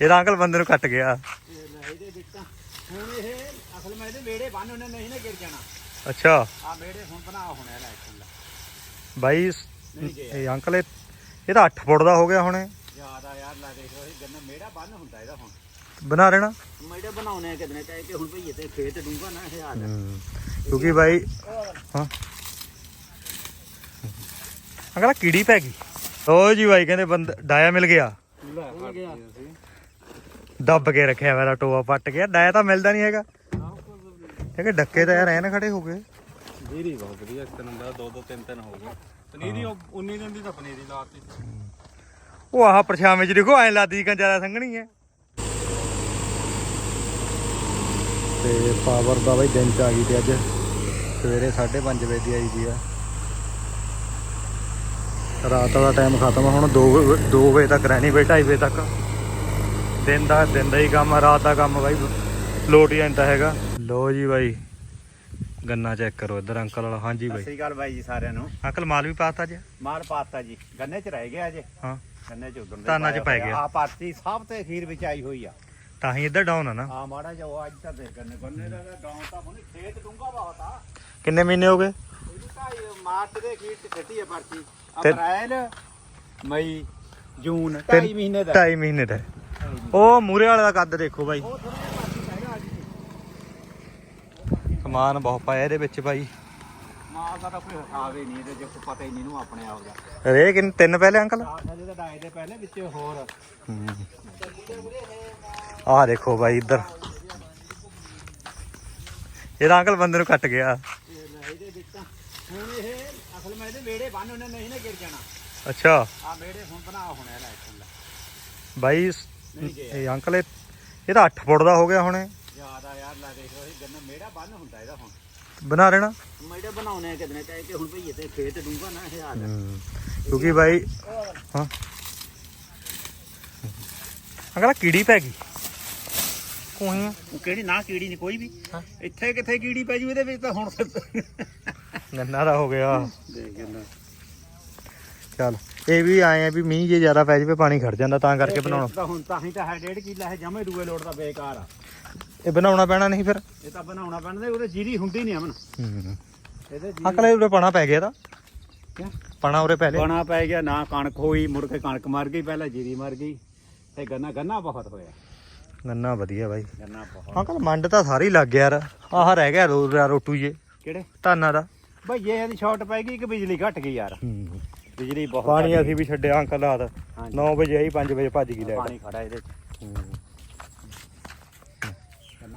ਇਹਦਾ ਅੰਕਲ ਬੰਦੇ ਨੂੰ ਕੱਟ ਗਿਆ। ਇਹਦੇ ਵਿੱਚ ਤਾਂ ਹੁਣ ਇਹ ਅਸਲ ਮੈਂ ਇਹਦੇ ਮੇੜੇ ਬੰਨ ਉਹਨੇ ਨਹੀਂ ਨਾ ਗਿਰ ਜਾਣਾ। ਅੱਛਾ। ਆ ਮੇੜੇ ਹੁਣ ਬਣਾ ਹੋਣਾ ਇਹਦਾ ਐਕਚੁਅਲ ਬਾਈ ਇਹ ਅੰਕਲ ਇਹ ਇਹ ਤਾਂ 8 ਫੁੱਟ ਦਾ ਹੋ ਗਿਆ ਹੁਣੇ। ਜ਼ਿਆਦਾ ਯਾਰ ਲਾ ਦੇਖੋ ਇਹ ਗੰਨਾ ਮੇੜਾ ਬੰਨ ਹੁੰਦਾ ਇਹਦਾ ਹੁਣ। ਬਣਾ ਲੈਣਾ। ਮੇੜੇ ਬਣਾਉਣੇ ਕਿਦਨੇ ਚਾਹੇ ਕਿ ਹੁਣ ਭਈਏ ਤੇ ਖੇਤ ਡੂੰਗਾ ਨਾ ਇਹ ਹਾਲ। ਕਿਉਂਕਿ ਬਾਈ ਹਾਂ। ਅੰਕਲ ਕੀੜੀ ਪੈ ਗਈ। ਓ ਜੀ ਬਾਈ ਕਹਿੰਦੇ ਬੰਦ ਡਾਇਆ ਮਿਲ ਗਿਆ। ਦੱਬ ਕੇ ਰੱਖਿਆ ਮੇਰਾ ਟੋਆ ਪੱਟ ਗਿਆ ਡਾਇਆ ਤਾਂ ਮਿਲਦਾ ਨਹੀਂ ਹੈਗਾ। ਕਿਉਂਕਿ ਡੱਕੇ ਤਾਂ ਯਾਰ ਐਨ ਖੜੇ ਹੋ ਗਏ। ਜੀਰੀ ਬਹੁਤ ਵਧੀਆ ਇੱਕ ਨੰਬਰ ਦੋ ਦੋ ਤਿੰਨ ਤਿੰਨ ਹੋ ਗਏ। ਪਨੀਰੀ ਉਹ 19 ਦਿਨ ਦੀ ਤਾਂ ਪਨੀਰੀ ਲਾਤੀ। ਉਹ ਆਹ ਪਰਛਾਵੇਂ ਚ ਦੇਖੋ ਐ ਲਾਦੀ ਕਾਂ ਜ਼ਿਆਦਾ ਸੰਘਣੀ ਹੈ। ਤੇ ਪਾਵਰ ਦਾ ਬਈ ਦਿਨ ਚ ਆ ਗਈ ਤੇ ਅੱਜ। ਸਵੇਰੇ 5:30 ਵਜੇ ਦੀ ਆਈ ਦੀ ਆ। ਰਾਤ ਦਾ ਟਾਈਮ ਖਤਮ ਹੁਣ 2 2 ਵਜੇ ਤੱਕ ਰਹਿਣੀ ਬਈ 2:30 ਵਜੇ ਤੱਕ। ਦਿਨ ਦਾ ਦਿਨ ਦਾ ਹੀ ਕੰਮ ਆ ਰਾਤ ਦਾ ਕੰਮ ਬਾਈ ਲੋਟ ਹੀ ਜਾਂਦਾ ਹੈਗਾ। ਲੋ ਜੀ ਬਾਈ ਗੰਨਾ ਚੈੱਕ ਕਰੋ ਇੱਧਰ ਅੰਕਲ ਵਾਲਾ। ਹਾਂਜੀ ਸਤਿ ਬਾਈ ਸ੍ਰੀ ਅਕਾਲ ਬਾਈ ਜੀ ਸਾਰਿਆਂ ਨੂੰ। ਅੰਕਲ ਮਾਲ ਵੀ ਪਾਤਾ ਜੀ ਮਾਲ ਪਾਤਾ ਜੀ। ਗੰਨੇ ਚ ਰਹਿ ਗਿਆ ਅਜੇ। ਹਾਂ। ਗੰਨੇ ਚ ਉਦੋਂ ਧਾਨਾਂ 'ਚ ਪੈ ਗਿਆ। ਆ ਪਾਤੀ ਸਭ ਤੇ ਅਖੀਰ ਵਿੱਚ ਆਈ ਹੋਈ ਆ। ਤਾਂ ਹੀ ਇੱਧਰ ਡਾਊਨ ਆ ਨਾ। ਆ ਮਾੜਾ ਜਿਹਾ ਉਹ ਅੱਜ ਤਾਂ ਦੇ ਗੰਨੇ ਗੰਨੇ ਦਾ ਗਾਉਂ ਤਾਂ ਹੁਣ ਖੇਤ ਡੂੰਗਾ ਬਹੁਤ ਆ। ਕਿੰਨੇ ਮਹੀਨੇ ਹੋ ਗਏ? ਮਾਰਚ ਦੇ ਅਖੀਰ ਚ ਖੱਟੀ ਆ ਪਰਚੀ। ਅਪ੍ਰੈਲ ਮਈ ਜੂਨ ਤਿੰਨ- ਢਾਈ ਮਹੀਨੇ ਦਾ। ਢਾਈ ਮਹੀਨੇ ਦਾ। ਉਹ ਮੂਰੇ ਵਾਲੇ ਦਾ ਕੱਦ ਦੇਖੋ ਬਾਈ। ਸਮਾਨ ਬਹੁਤ ਪਾਇਆ ਇਹਦੇ ਵਿੱਚ ਬਾਈ। ਮਾਲ ਦਾ ਤਾਂ ਕੋਈ ਹਿਸਾਬ ਹੀ ਨਹੀਂ ਇਹਦੇ ਜੇ ਕੋਈ ਪਤਾ ਹੀ ਨਹੀਂ ਨੂੰ ਆਪਣੇ ਆਪ ਦਾ। ਰੇ ਕਿੰਨ ਤਿੰਨ ਪਹਿਲੇ ਅੰਕਲ? ਆਹ ਥੱਲੇ ਤਾਂ ਢਾਈ ਦੇ ਪਹਿਲੇ ਵਿੱਚ ਹੋਰ। ਆਹ ਦੇਖੋ ਬਾਈ ਇੱਧਰ। ਇਹਦਾ ਅੰਕਲ ਬੰਦੇ ਨੂੰ ਕੱਟ ਗਿਆ। ਇਹ ਇਹਦੇ ਵਿੱਚ ਤਾਂ। ਹੁਣ ਇਹ ਅਸਲ ਮੈਂ ਇਹਦੇ ਮੇੜੇ ਬੰਨ ਉਹਨੇ ਨਹੀਂ ਨਾ ਗਿਰ ਜਾਣਾ। ਅੱਛਾ। ਆ ਹੁਣ ਬਣਾ ਹੋਣਾ ਬਾਈ ਇਹ ਅੰਕਲ ਇਹ ਇਹ ਤਾਂ 8 ਫੁੱਟ ਦਾ ਹੋ ਗਿਆ ਹੁਣੇ। ਜ਼ਿਆਦਾ ਯਾਰ ਲਾ ਦੇਖੋ ਇਹ ਗੰਨਾ ਮੇੜਾ ਬੰਨ ਹੁੰਦਾ ਇਹਦਾ ਹੁਣ। ਬਣਾ ਲੈਣਾ। ਮੇੜੇ ਬਣਾਉਣੇ ਕਿਦਨੇ ਚਾਹੇ ਕਿ ਹੁਣ ਭਈਏ ਤੇ ਖੇਤ ਡੂੰਗਾ ਨਾ ਇਹ ਹਾਲ ਕਿਉਂਕਿ ਬਾਈ ਹਾਂ। ਅੰਕਲ ਆਹ ਕੀੜੀ ਪੈ ਗਈ। ਕੋਹੀ ਉਹ ਕਿਹੜੀ ਨਾ ਕੀੜੀ ਨਹੀਂ ਕੋਈ ਵੀ। ਹਾਂ। ਇੱਥੇ ਕਿੱਥੇ ਕੀੜੀ ਪੈ ਜੂ ਇਹਦੇ ਵਿੱਚ ਤਾਂ ਹੁਣ ਗੰਨਾ ਦਾ ਹੋ ਗਿਆ। ਦੇਖ ਗੰਨਾ। ਚੱਲ। ਇਹ ਵੀ ਆਏ ਆ ਵੀ ਮੀਂਹ ਜੇ ਜ਼ਿਆਦਾ ਪੈ ਜਾਵੇ ਪਾਣੀ ਖੜ ਜਾਂਦਾ ਤਾਂ ਕਰਕੇ ਬਣਾਉਣਾ। ਤਾਂ ਹੁਣ ਤਾਂ ਹੀ ਤਾਂ ਹੈ ਡੇਢ ਕਿੱਲਾ ਹੈ ਜਮੇ ਦੂਏ ਲੋਟ ਦਾ ਬੇਕਾਰ ਆ। ਇਹ ਬਣਾਉਣਾ ਪੈਣਾ ਨਹੀਂ ਫਿਰ? ਇਹ ਤਾਂ ਬਣਾਉਣਾ ਪੈਂਦਾ ਉਹਦੇ ਜੀਰੀ ਹੁੰਦੀ ਨਹੀਂ ਅਮਨ। ਹੂੰ। ਇਹਦੇ ਅੰਕਲ ਇਹ ਉਰੇ ਪਾਣਾ ਪੈ ਗਿਆ ਤਾਂ। ਕਿਆ? ਪਾਣਾ ਉਰੇ ਪਹਿਲੇ ਪਾਣਾ ਪੈ ਗਿਆ ਨਾ ਕਣਕ ਹੋਈ ਮੁੜ ਕੇ ਕਣਕ ਮਰ ਗਈ ਪਹਿਲਾਂ ਜੀਰੀ ਮਰ ਗਈ ਤੇ ਗੰਨਾ ਗੰਨਾ ਬਹੁਤ ਹੋਇਆ। ਗੰਨਾ ਵਧੀਆ ਬਾਈ। ਗੰਨਾ ਬਹੁਤ। ਅੰਕਲ ਮੰਡ ਤਾਂ ਸਾਰੀ ਲੱਗ ਗਿਆ ਯਾਰ। ਆਹ ਰਹਿ ਗਿਆ ਰੋ ਰੋਟੂ ਜੇ। ਕਿਹੜੇ? ਧਾਨਾਂ ਦਾ। ਭਈਏ ਇਹਦੀ ਸ਼ਾਰਟ ਪੈ ਗਈ ਕਿ ਬਿਜਲੀ ਘਟ ਗਈ ਯਾਰ। ਬਿਜਲੀ ਬਹੁਤ ਪਾਣੀ ਅਸੀਂ ਵੀ ਛੱਡਿਆ ਅੰਕਲ ਰਾਤ। ਹਾਂਜੀ। 9 ਵਜੇ ਆਈ 5 ਵਜੇ ਭੱਜ ਗਈ ਗਈ। ਲੈ ਪਾਣੀ ਖੜਾ ਇਹਦੇ ਚ।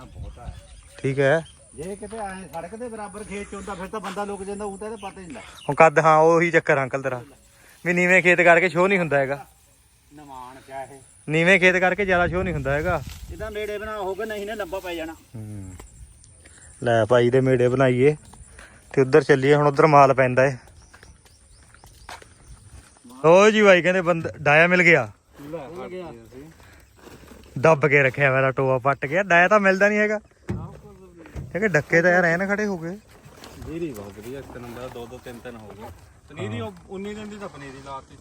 ਬਹੁਤ ਆ। ਠੀਕ ਹੈ। ਜੇ ਕਿਤੇ ਆਏ ਸੜਕ ਦੇ ਬਰਾਬਰ ਖੇਤ ਚ ਹੁੰਦਾ ਫਿਰ ਤਾਂ ਬੰਦਾ ਲੁਕ ਜਾਂਦਾ ਉਹ ਤਾਂ ਇਹਦਾ ਪਤਾ ਹੀ ਨਹੀਂ ਹੁਣ ਕੱਦ ਹਾਂ ਉਹੀ ਚੱਕਰ ਅੰਕਲ ਤੇਰਾ। ਵੀ ਨੀਵੇਂ ਖੇਤ ਕਰਕੇ ਸ਼ੋਅ ਨਹੀਂ ਹੁੰਦਾ ਹੈਗਾ। ਨਮਾਨ ਕਿਆ ਇਹ? ਨੀਵੇਂ ਖੇਤ ਕਰਕੇ ਜ਼ਿਆਦਾ ਸ਼ੋਅ ਨਹੀਂ ਹੁੰਦਾ ਹੈਗਾ। ਇਹਦਾ ਨੇੜੇ ਬਣਾ ਹੋਗਾ ਨਹੀਂ ਨੇ ਲੰਬਾ ਪੈ ਜਾਣਾ। ਲੈ ਭਾਈ ਦੇ ਮੇੜੇ ਬਣਾਈਏ। ਤੇ ਉੱਧਰ ਚੱਲੀਏ ਹੁਣ ਉੱਧਰ ਮਾਲ ਪੈਂਦਾ ਏ। ਓ ਜੀ ਭਾਈ ਕਹਿੰਦੇ ਬੰਦ ਡਾਇਆ ਮਿਲ ਗਿਆ। ਦੱਬ ਕੇ ਰੱਖਿਆ ਮੇਰਾ ਟੋਆ ਪੱਟ ਗਿਆ। ਡਾਇਆ ਤਾਂ ਮਿਲਦਾ ਨਹੀਂ ਹੈਗਾ। ਕਿਉਂਕਿ ਡੱਕੇ ਤਾਂ ਯਾਰ ਐਨ ਖੜੇ ਹੋ ਗਏ। ਜੀਰੀ ਬਹੁਤ ਵਧੀਆ ਇੱਕ ਨੰਬਰ ਦੋ ਦੋ ਤਿੰਨ ਤਿੰਨ ਹੋ ਗਏ। ਪਨੀਰੀ ਉਹ 19 ਦਿਨ ਦੀ ਤਾਂ ਪਨੀਰੀ ਲਾਤੀ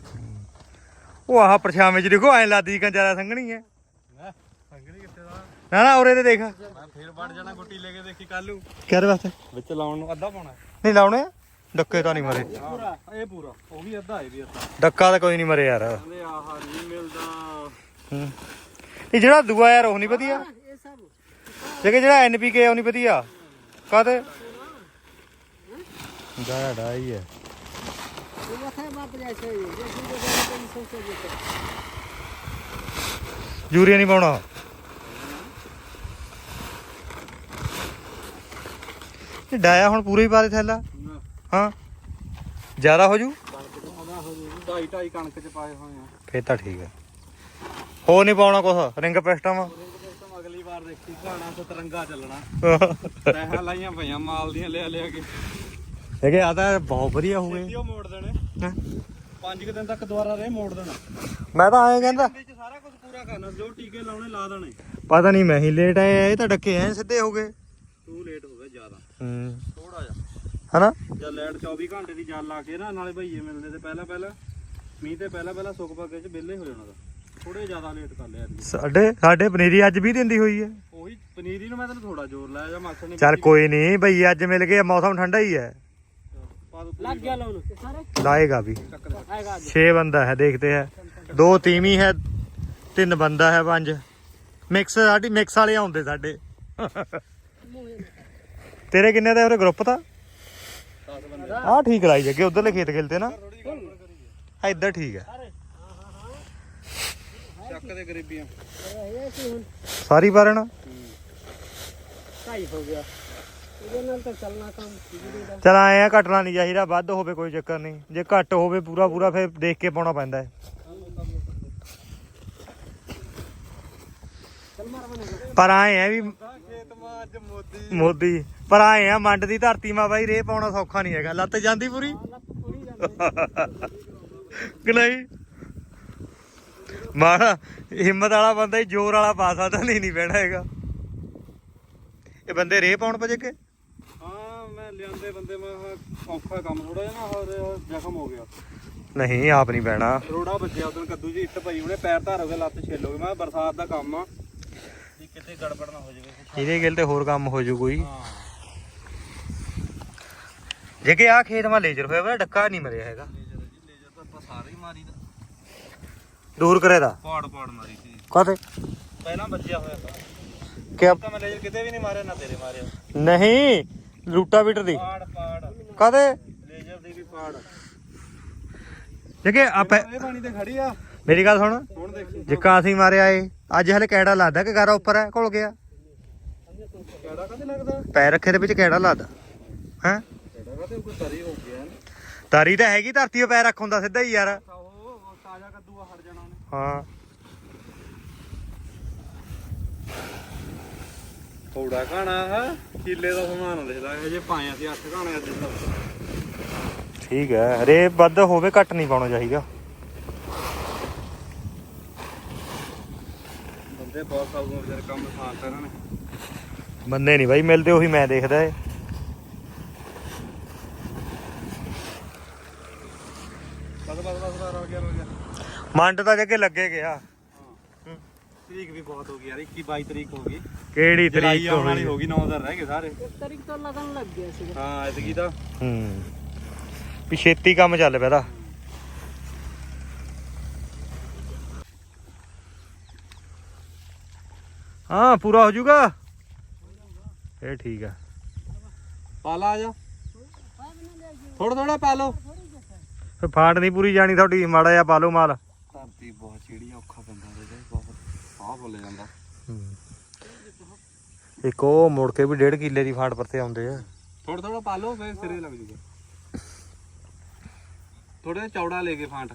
ਉਹ ਆਹ ਪਰਛਾਵੇਂ ਚ ਦੇਖੋ ਐ ਲਾਦੀ ਕਾਂ ਜ਼ਿਆਦਾ ਸੰਘਣੀ ਕਿੱਥੇ ਦਾ? ਨਾ ਨਾ ਉਰੇ ਤੇ ਦੇਖ। ਮੈਂ ਫੇਰ ਵੜ ਜਾਣਾ ਗੁੱਟੀ ਲੈ ਕੇ ਦੇਖੀ ਕੱਲੂ ਕਿਹਦੇ ਵਾਸਤੇ? ਵਿੱਚ ਲਾਉਣ ਨੂੰ ਅੱਧਾ ਪਾਉਣਾ। ਨਹੀਂ ਲਾਉਣੇ? ਡੱਕੇ ਤਾਂ ਨਹੀਂ ਮਰੇ। ਪੂਰਾ ਇਹ ਪੂਰਾ ਉਹ ਵੀ ਅੱਧਾ ਇਹ ਵੀ ਅੱਧਾ। ਡੱਕਾ ਤਾਂ ਕੋਈ ਨਹੀਂ ਮਰੇ ਯਾਰ। ਕਹਿੰਦੇ ਆਹ ਨਹੀਂ ਮਿਲਦਾ। ਹੂੰ। ਇਹ ਜਿਹੜਾ ਦੂਆ ਯਾਰ ਉਹ ਨਹੀਂ ਵਧੀਆ। ਜੇ ਜਿਹੜਾ ਐਨਪੀਕੇ ਉਹ ਨਹੀਂ ਵਧੀਆ। ਕਾਦੇ ਡਾਇਆ ਡਾਈ ਹੈ ਯੂਰੀਆ ਨਹੀਂ ਪਾਉਣਾ। ਇਹ ਡਾਇਆ ਹੁਣ ਪੂਰਾ ਹੀ ਪਾ ਦੇ ਥੈਲਾ। ਹਾਂ। ਜ਼ਿਆਦਾ ਹੋ ਜੂ? ਢਾਈ ਢਾਈ ਕਣਕ ਚ ਪਾਏ ਹੋਏ ਆ। ਫੇਰ ਤਾਂ ਠੀਕ ਹੈ ਹੋ ਨਹੀਂ ਪਾਉਣਾ ਕੁਛ? ਰਿੰਗ ਪੈਸਟਾਂ ਵਾ ਸਿਸਟਮ ਅਗਲੀ ਵਾਰ ਦੇਖੀ ਗਾਣਾ ਸਤਰੰਗਾ ਚੱਲਣਾ। ਪੈਸਾ ਲਾਈਆਂ ਪਈਆਂ ਮਾਲ ਦੀਆਂ ਲਿਆ ਲਿਆ ਕੇ। ਕਿ ਆ ਤਾਂ ਬਹੁਤ ਵਧੀਆ ਹੋ ਗਏ। ਉਹ ਮੋੜ ਦੇਣੇ। ਹੈਂ? ਪੰਜ ਕੁ ਦਿਨ ਤੱਕ ਦੁਬਾਰਾ ਰੇ ਮੋੜ ਦੇਣਾ। ਮੈਂ ਤਾਂ ਆਏ ਕਹਿੰਦਾ। ਵਿੱਚ ਸਾਰਾ ਕੁਝ ਪੂਰਾ ਕਰਨਾ ਜੋ ਟੀਕੇ ਲਾਉਣੇ ਲਾ ਦੇਣੇ। ਪਤਾ ਨਹੀਂ ਮੈਂ ਹੀ ਲੇਟ ਆਇਆ ਇਹ ਤਾਂ ਡੱਕੇ ਐ ਸਿੱਧੇ ਹੋ ਗਏ। ਤੂੰ ਲੇਟ ਹੋ ਗਿਆ ਜ਼ਿਆਦਾ। ਹੂੰ। ਹਨਾ? ਜਾਂ ਲੈਟ 24 ਘੰਟੇ ਦੀ ਜਾਲ ਲਾ ਕੇ ਨਾ ਨਾਲੇ ਭਈਏ ਮਿਲਦੇ ਤੇ ਪਹਿਲਾਂ ਪਹਿਲਾਂ ਮੀਂਹ ਤੇ ਪਹਿਲਾਂ ਪਹਿਲਾਂ ਸੁੱਕ ਪੱਕੇ ਚ ਵਿਹਲੇ ਹੋ ਜਾਣਾ ਥੋੜੇ ਜ਼ਿਆਦਾ ਲੇਟ ਕਰ ਲਿਆ ਐਤਕੀ। ਸਾਡੇ ਸਾਡੇ ਪਨੀਰੀ ਅੱਜ ਵੀ ਦਿੰਦੀ ਹੋਈ ਹੈ। ਉਹੀ ਪਨੀਰੀ ਨੂੰ ਮੈਂ ਤੈਨੂੰ ਥੋੜਾ ਜ਼ੋਰ ਲਾਇਆ ਜਾਂ ਮਾਸਰ ਨੇ ਚੱਲ ਕੋਈ ਨਹੀਂ ਭਈ ਅੱਜ ਮਿਲ ਗਏ ਮੌਸਮ ਠੰਡਾ ਹੀ ਹੈ। ਲਾਏਗਾ ਵੀ। ਚੱਕ ਅੱਜ। 6 ਬੰਦਾ ਹੈ ਦੇਖਦੇ ਹੈ। ਦੋ ਤੀਵੀਂ ਹੈ ਤਿੰਨ ਬੰਦਾ ਹੈ ਪੰਜ। ਮਿਕਸ ਸਾਡੀ ਮਿਕਸ ਵਾਲੇ ਆਉਂਦੇ ਸਾਡੇ। ਤੇਰੇ ਕਿੰਨੇ ਦਾ ਉਹਦੇ ਗਰੁੱਪ ਦਾ? ਆ ਠੀਕ ਲਾਈ ਜੱਗੇ ਉਧਰਲੇ ਖੇਤ ਖੇਲਦੇ ਨਾ। ਆ ਇੱਧਰ ਠੀਕ ਹੈ। ਸਾਰੀ ਬਾਰਣ। ਢਾਈ ਚਲ ਆਏ ਆ ਘਟਣਾ ਨਹੀਂ ਚਾਹੀਦਾ ਵੱਧ ਹੋਵੇ ਕੋਈ ਚੱਕਰ ਨਹੀਂ। ਜੇ ਘੱਟ ਹੋਵੇ ਪੂਰਾ ਪੂਰਾ ਫੇਰ ਦੇਖ ਕੇ ਪਾਉਣਾ ਪੈਂਦਾ ਪਰ ਆਏ ਆ ਵੀ ਅੱਜ ਮੋਦੀ। ਮੋਦੀ। ਪਰ ਆਏ ਆ ਮੰਡ ਦੀ ਧਰਤੀ ਮਾ ਬਾਈ ਰੇ ਪਾਉਣਾ ਸੌਖਾ ਨਹੀਂ ਹੈਗਾ। ਲੱਤ ਜਾਂਦੀ ਪੂਰੀ? ਕਿ ਨਹੀਂ? ਮਾੜਾ ਹਿੰਮਤ ਵਾਲਾ ਬੰਦਾ ਹੀ ਜ਼ੋਰ ਵਾਲਾ ਪਾ ਸਕਦਾ ਨਹੀਂ ਨਹੀਂ ਬਹਿਣਾ ਹੈਗਾ। ਇਹ ਬੰਦੇ ਰੇ ਪਾਉਣ ਭਜੇ ਕੇ? ਹਾਂ ਮੈਂ ਲਿਆਂਦੇ ਬੰਦੇ ਮੈਂ ਔਖਾ ਕੰਮ ਥੋੜਾ ਜਿਹਾ ਨਾ ਹੋਰ ਜ਼ਖਮ ਹੋ ਗਿਆ। ਨਹੀਂ ਆਪ ਨਹੀਂ ਬਹਿਣਾ। ਰੋੜਾ ਵੱਜਿਆ ਉਦੋਂ ਕੱਦੂ ਜੀ ਇੱਟ ਪਈ ਉਹਨੇ ਪੈਰ ਧਾਰ ਹੋ ਗਿਆ ਲੱਤ ਛਿੱਲ ਹੋ ਗਈ। ਮੈਂ ਕਿਹਾ ਬਰਸਾਤ ਦਾ ਕੰਮ ਆ। ਕਿਤੇ ਗੜਬੜ ਨਾ ਹੋ ਜਾਵੇ ਇਹਦੇ ਗਿਲ ਤੇ ਹੋਰ ਕੰਮ ਹੋ ਜੂ ਕੋਈ। ਜੇ ਕਿ ਆ ਖੇਤ ਮਾ ਲੇਜਰ ਹੋਇਆ ਵਾ ਡੱਕਾ ਨਹੀਂ ਮਰਿਆ ਹੈਗਾ। ਲੇਜਰ ਜੀ ਲੇਜਰ ਤਾਂ ਆਪਾਂ ਸਾਰੇ ਹੀ ਮਾਰੀ ਦਾ। ਦੂਰ ਕਰੇ ਦਾ? ਪਾੜ ਪਾੜ ਮਾਰੀ ਸੀ। ਕਾਤੇ ਪਹਿਲਾਂ ਵੱਜਿਆ ਹੋਇਆ ਤਾਂ। ਕਿ ਤਾਂ ਮੈਂ ਲੇਜਰ ਕਿਤੇ ਵੀ ਨਹੀਂ ਮਾਰਿਆ ਨਾ ਤੇਰੇ ਮਾਰਿਆ। ਨਹੀਂ ਰੂਟਾ ਬੀਟਰ ਦੀ। ਪਾੜ ਲੇਜਰ ਦੀ ਵੀ ਪਾੜ। ਜੇ ਕਿ ਆਪ ਇਹ ਪਾਣੀ ਤੇ ਖੜੀ ਆ। ਮੇਰੀ ਗੱਲ ਸੁਣ। ਜਿੱਕਾ ਅਸੀਂ ਮਾਰਿਆ ਏ ਅੱਜ ਹਲੇ ਕੈੜਾ ਲੱਗਦਾ ਕਿ ਗਾਰਾ ਉੱਪਰ ਹੈ ਘੁਲ ਗਿਆ। ਕਿਹੜਾ ਕਦੇ ਲੱਗਦਾ ਪੈਰ ਰੱਖੇ ਦੇ ਵਿੱਚ ਕੈੜਾ ਲੱਗਦਾ ਹੈ? ਕਿਹੜਾ ਕਦੇ ਕੋਈ ਤਰੀ ਹੋ ਗਿਆ ਤਾਰੀ ਤਾਂ ਹੈਗੀ ਧਰਤੀ 'ਤੇ ਪੈਰ ਰੱਖ ਹੁੰਦਾ ਸਿੱਧਾ ਹੀ ਯਾਰ। ਉਹ ਤਾਜ਼ਾ ਕੱਦੂ ਆ ਹਟ ਜਾਣਾ ਉਹਨੇ ਹਾਂ। ਥੋੜਾ ਘਾਣਾ ਹੈ ਕਿੱਲੇ ਦਾ ਸਮਾਨ ਲਿਖਦਾ ਇਹ ਜੇ ਪਾਇਆ ਸੀ ਅੱਠ ਘਾਣੇ ਅੱਜ ਦਾ ਠੀਕ ਹੈ ਰੇ ਵੱਧ ਹੋਵੇ ਘੱਟ ਨਹੀਂ ਪਾਉਣਾ ਚਾਹੀਦਾ। ਬੰਦੇ ਬਹੁਤ ਸਾਊ ਵਿਚਾਰੇ ਕੰਮ ਆਸਾਨ ਤਾਂ ਇਹਨਾਂ ਨੇ। ਬੰਦੇ ਨਹੀਂ ਬਾਈ ਮਿਲਦੇ ਉਹੀ ਮੈਂ ਦੇਖਦਾ ਏ ਬਸ ਬਸ ਬਸ ਬਸ ਰੋ ਗਿਆ ਰੋ ਗਿਆ। ਮੰਡ ਤਾਂ ਜੱਗੇ ਲੱਗੇ ਗਿਆ। ਹਾਂ। ਤਰੀਕ ਵੀ ਬਹੁਤ ਹੋ ਗਈ ਯਾਰ 21 22 ਤਰੀਕ ਹੋ ਗਈ। ਕਿਹੜੀ ਜੁਲਾਈ ਤਰੀਕ ਆਉਣ ਵਾਲੀ ਹੋ ਗਈ 9 ਦਿਨ ਰਹਿ ਗਏ ਸਾਰੇ। ਇੱਕ ਤਾਰੀਖ ਤੋਂ ਲੱਗਣ ਲੱਗ ਗਿਆ ਸੀ ਹਾਂ ਇਤਕੀ ਤਾਂ। ਹੂੰ। ਵੀ ਛੇਤੀ ਕੰਮ ਚੱਲ ਪਿਆ ਦਾ ਹਾਂ ਪੂਰਾ ਹੋ ਜਾਊਗਾ? ਇਹ ਠੀਕ ਆ। ਪਾਲਾ ਆ ਜਾ। ਥੋੜਾ ਥੋੜਾ ਪਾ ਲਓ ਫੇ ਫਾਂਟ ਨਹੀਂ ਪੂਰੀ ਜਾਣੀ ਤੁਹਾਡੀ ਮਾੜਾ ਜਿਹਾ ਪਾ ਲਓ ਮਾਲ। ਧਰਤੀ ਬਹੁਤ ਚੀੜੀ ਔਖਾ ਪੈਂਦਾ ਇਹਦੇ ਬਹੁਤ ਆਹ ਬੋਲੇ ਜਾਂਦਾ। ਇੱਕ ਉਹ ਮੁੜ ਕੇ ਵੀ ਡੇਢ ਕਿੱਲੇ ਦੀ ਫਾਂਟ ਪਰਤੇ ਆਉਂਦੇ ਆ। ਥੋੜਾ ਥੋੜਾ ਪਾ ਲਓ ਫੇਰ ਸਿਰੇ ਲੱਗ ਜੂਗਾ। ਥੋੜਾ ਚੌੜਾ ਲੈ ਕੇ ਫਾਂਟ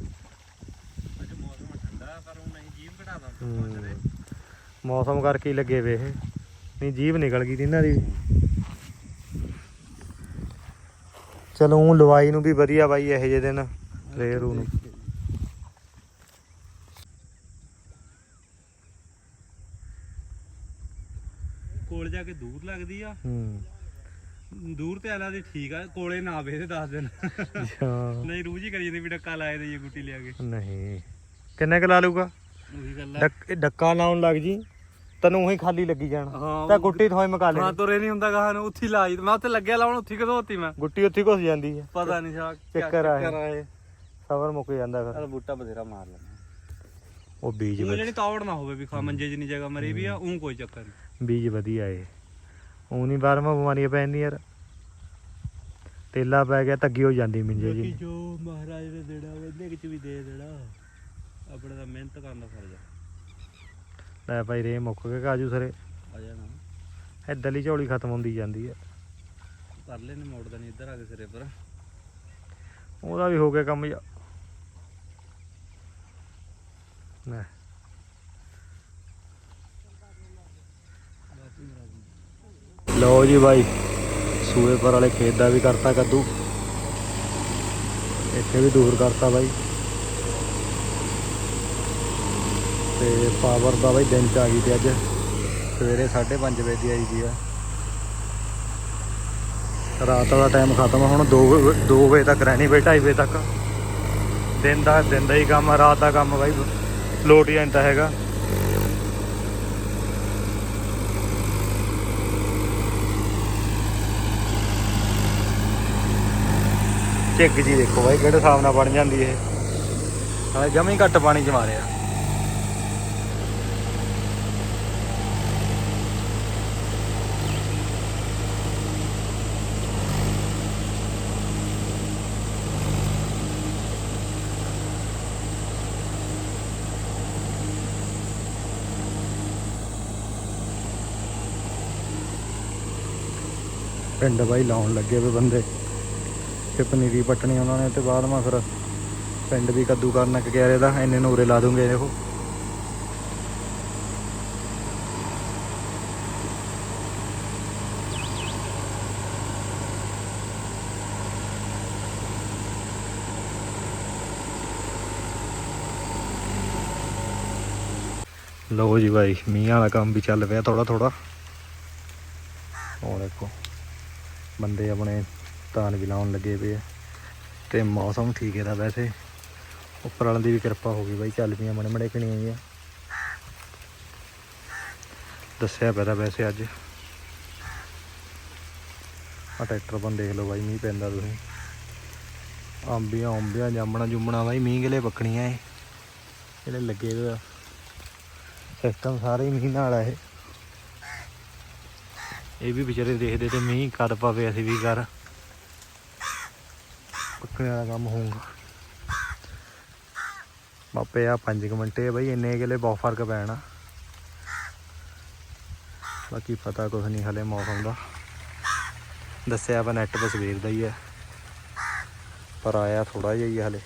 ਅੱਜ ਮੌਸਮ ਠੰਡਾ ਪਰ ਉਹ ਨਹੀਂ ਜੀਵ। ਮੌਸਮ ਕਰਕੇ ਹੀ ਲੱਗੇ ਵੇ ਇਹ। ਨਹੀਂ ਜੀਭ ਨਿਕਲ ਗਈ ਤੀ ਇਹਨਾਂ ਦੀ। ਚਲੋ ਊਂ ਲਵਾਈ ਨੂੰ ਵੀ ਵਧੀਆ ਬਾਈ ਇਹੋ ਜਿਹੇ ਦਿਨ ਰੇਰੂ ਨੂੰ। ਕੋਲ ਜਾ ਕੇ ਦੂਰ ਲੱਗਦੀ ਆ। ਹੂੰ। ਦੂਰ ਤੇ ਆਲਾ ਦੀ ਠੀਕ ਆ ਕੋਲੇ ਨਾ ਆਵੇ ਤੇ ਦੱਸ ਦਿਨ। ਨਹੀਂ ਰੂਜ ਹੀ ਕਰੀ ਜਾਂਦੀ ਵੀ ਡੱਕਾ ਲਾਏ ਦੇ ਗੁੱਟੀ ਲਿਆ ਕੇ। ਨਹੀਂ। ਕਿੰਨੇ ਕੁ ਲਾ ਲੂਗਾ ਉਹੀ ਗੱਲ ਆ ਡੱਕ ਲਾਉਣ ਲੱਗ ਜੀ ਤੈਨੂੰ ਉਹੀ ਖਾਲੀ ਲੱਗੀ ਜਾਣਾ। ਹਾਂ ਤਾਂ ਗੁੱਟੀ ਥੋਏ ਮਕਾ ਲੈ ਹਾਂ ਤੁਰੇ ਨਹੀਂ ਹੁੰਦਾ ਗਾਹਾਂ ਨੂੰ ਉੱਥੇ ਹੀ ਲਾਈ ਮੈਂ ਉੱਥੇ ਲੱਗਿਆ ਲਾਉਣ ਉੱਥੇ ਕਦੋਂ ਹੋਤੀ ਮੈਂ। ਗੁੱਟੀ ਉੱਥੇ ਘੁਸ ਜਾਂਦੀ ਹੈ। ਪਤਾ ਨਹੀਂ ਸਾ ਚੱਕਰ ਆਏ। ਸਬਰ ਮੁੱਕ ਜਾਂਦਾ ਫਿਰ। ਚਲ ਬੂਟਾ ਬਥੇਰਾ ਮਾਰ ਲੈਣਾ ਉਹ ਬੀਜ ਉਹ ਵਧ- ਜਿਹੜੀ ਤੌੜ ਨਾ ਹੋਵੇ ਵੀ ਖਾ ਮੰਜੇ ਜਿੰਨੀ ਜਗ੍ਹਾ ਮਰੀ ਵੀ ਆ ਉਹ ਕੋਈ ਚੱਕਰ ਨਹੀਂ। ਬੀਜ ਵਧੀਆ ਏ। ਉਹ ਨਹੀਂ ਬਾਰਮਾ ਬਿਮਾਰੀਆਂ ਪੈਂਦੀਆਂ ਯਾਰ। ਤੇਲਾ ਪੈ ਗਿਆ ਤੱਗੀ ਹੋ ਜਾਂਦੀ ਮਿੰਜੇ ਜੀ ਜੋ ਮਹਾਰਾਜ ਨੇ ਦੇਣਾ ਉਹਦੇ ਵਿੱਚ ਵੀ ਦੇ ਦੇਣਾ। ਆਪਣਾ ਤਾਂ ਮਿਹਨਤ ਕਰਨ ਦਾ ਫਰਜ਼ ਆ ਲੈ ਭਾਈ ਰੇ ਮੁੱਕ ਕੇ ਕਾਜੂ ਸਰੇ। ਆ ਜਾਣਾ। ਇੱਧਰਲੀ ਝੋਲੀ ਖਤਮ ਹੁੰਦੀ ਜਾਂਦੀ ਹੈ ਕਰ ਲੈਨੇ ਮੋੜਦਾ ਨਹੀਂ ਇੱਧਰ ਆ ਕੇ ਸਿਰੇ ਪਰ। ਉਹਦਾ ਵੀ ਹੋ ਗਿਆ ਕੰਮ ਜਾ। ਲੈ। ਲਓ ਜੀ ਬਾਈ ਸੂਏ ਪਰ ਵਾਲੇ ਖੇਤ ਦਾ ਵੀ ਕਰਤਾ ਕੱਦੂ। ਇੱਥੇ ਵੀ ਦੂਰ ਕਰਤਾ ਬਾਈ। ਤੇ ਪਾਵਰ ਦਾ ਬਾਈ ਦਿਨ ਚ ਆ ਗਈ ਤੇ ਅੱਜ ਸਵੇਰੇ 5:30 ਵਜੇ ਦੀ ਆਈ ਦੀ ਆ। ਰਾਤ ਦਾ ਟਾਈਮ ਖਤਮ, ਹੁਣ 2 2 ਵਜੇ ਤੱਕ ਰਹਿਣੀ ਬਈ 2:30 ਵਜੇ ਤੱਕ। ਦਿਨ ਦਾ ਦਿਨ ਦਾ ਹੀ ਕੰਮ ਆ, ਰਾਤ ਦਾ ਕੰਮ ਬਾਈ, ਲੋਟ ਹੀ ਜਾਂਦਾ ਹੈਗਾ। ਝਿੱਗ ਜੀ ਦੇਖੋ ਬਾਈ, ਕਿਹੜੇ ਹਿਸਾਬ ਨਾਲ ਬਣ ਜਾਂਦੀ ਇਹ। ਹਾਲੇ ਜਮੀ ਘੱਟ ਪਾਣੀ ਚ ਮਾਰਿਆ। ਪਿੰਡ ਬਾਈ ਲਾਉਣ ਲੱਗੇ ਵੇ ਬੰਦੇ। ਤੇ ਪਨੀਰੀ ਪੱਟਣੀ ਉਹਨਾਂ ਨੇ ਤੇ ਬਾਅਦ ਮਾ ਫਿਰ ਪਿੰਡ ਵੀ ਕੱਦੂ ਕਰਨਾ ਕਿਆਰੇ ਦਾ, ਇੰਨੇ ਨੂੰ ਉਰੇ ਲਾ ਦੂੰਗੇ ਦੇਖੋ ਲਓ ਜੀ ਭਾਈ ਮੀਂਹ ਵਾਲਾ ਕੰਮ ਵੀ ਚੱਲ ਪਿਆ ਥੋੜਾ ਥੋੜਾ ਉਹ ਦੇਖੋ। ਬੰਦੇ ਆਪਣੇ ਧਾਨ ਵੀ ਲਾਉਣ ਲੱਗੇ ਪਏ ਆ। ਤੇ ਮੌਸਮ ਠੀਕ ਹੈ ਦਾ ਵੈਸੇ। ਉੱਪਰ ਵਾਲਿਆਂ ਦੀ ਵੀ ਕਿਰਪਾ ਹੋ ਗਈ ਬਾਈ, ਚੱਲ ਪਈਆਂ ਮਣੇ ਮਣੇ ਕਣੀਆਂ ਜੀਆਂ ਦੱਸਿਆ ਪੈਦਾ ਵੈਸੇ ਅੱਜ। ਆ ਟਰੈਕਟਰ ਬੰਦ ਦੇਖ ਲਓ ਬਾਈ, ਮੀਂਹ ਪੈਂਦਾ ਤੁਸੀਂ। ਅੰਬੀਆਂ ਅੰਬੀਆਂ ਜਾਮਣਾ ਜੁਮਣਾ ਬਾਈ, ਮੀਂਹ ਗਲੇ ਪੱਕਣੀਆਂ ਇਹ। ਜਿਹੜੇ ਲੱਗੇ ਹੋਏ ਸਿਸਟਮ ਸਾਰੇ ਹੀ ਮੀਂਹ ਨਾਲ ਆ ਇਹ। ਇਹ ਵੀ ਵਿਚਾਰੇ ਦੇਖਦੇ ਤੇ ਮੀਂਹ ਕਰ ਪਾਵੇ ਅਸੀਂ ਵੀ ਕਰ ਪੱਕਣੇ ਵਾਲਾ ਕੰਮ ਹੋਊਗਾ। ਬਾਪੇ ਆ 5 ਮਿੰਟੇ ਬਈ, ਇੰਨੇ ਕਿਲੇ ਬਹੁਤ ਫ਼ਰਕ ਪੈਣਾ। ਬਾਕੀ ਪਤਾ ਕੁਝ ਨਹੀਂ ਹਲੇ ਮੌਸਮ ਦਾ। ਦੱਸਿਆ ਆਪਾਂ ਨੈਟ ਤੇ ਸਵੇਰ ਦਾ ਹੀ ਹੈ ਪਰ ਆਇਆ ਥੋੜਾ ਜਿਹਾ ਹੀ ਹੈ ਹਲੇ।